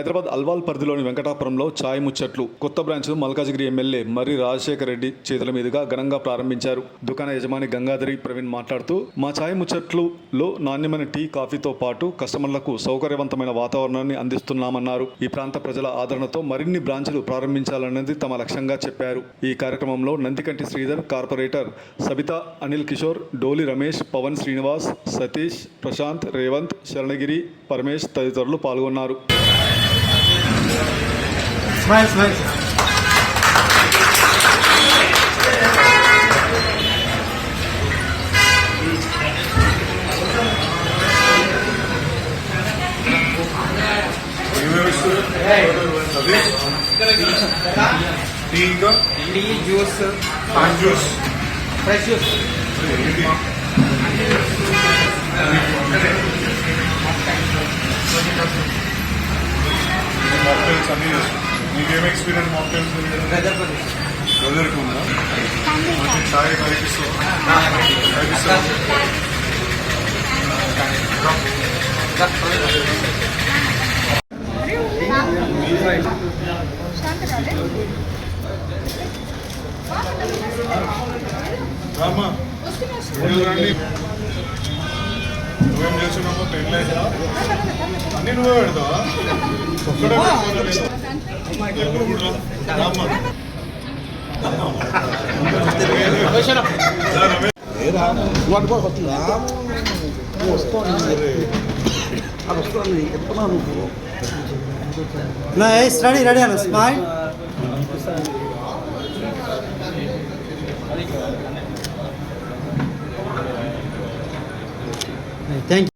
హైదరాబాద్ అల్వాల్ పరిధిలోని వెంకటాపురంలో ఛాయ్ ముచ్చట్లు. కొత్త బ్రాంచ్ మల్కాజిగిరి ఎమ్మెల్యే మర్రి రాజశేఖర రెడ్డి చేతుల మీదుగా ఘనంగా ప్రారంభించారు. దుకాణ యజమాని గంగాధరి ప్రవీణ్ మాట్లాడుతూ మా ఛాయ్ ముచ్చట్లులో నాణ్యమైన టీ కాఫీతో పాటు కస్టమర్లకు సౌకర్యవంతమైన వాతావరణాన్ని అందిస్తున్నామన్నారు. ఈ ప్రాంత ప్రజల ఆదరణతో మరిన్ని బ్రాంచ్లు ప్రారంభించాలన్నది తమ లక్ష్యంగా చెప్పారు. ఈ కార్యక్రమంలో నందికంటి శ్రీధర్ కార్పొరేటర్ సబితా అనిల్ కిషోర్ డోలి రమేష్ పవన్ శ్రీనివాస్ సతీష్ ప్రశాంత్ రేవంత్ శరణగిరి పరమేష్ తదితరులు పాల్గొన్నారు. స్మైల్ స్మైల్ టీ ఇంకా tea juice fruit juice fresh juice ఏంటి? మాక్టైల్స్ అన్ని చేస్తాం. మీకేం ఎక్స్పీరియన్స్ మాక్టైల్స్ గజపతి బ్రదర్కి ఉందా మంచి ఛాయ్ కల్పిస్తాం కల్పిస్తాం రామా నువ్వు రండి నువ్వేం చేస్తున్నావు పెళ్ళి అన్ని నువ్వే పెడతావా. ఎప్పుడు నైస్ రెడీ రెడీ అన్న స్మైల్ థ్యాంక్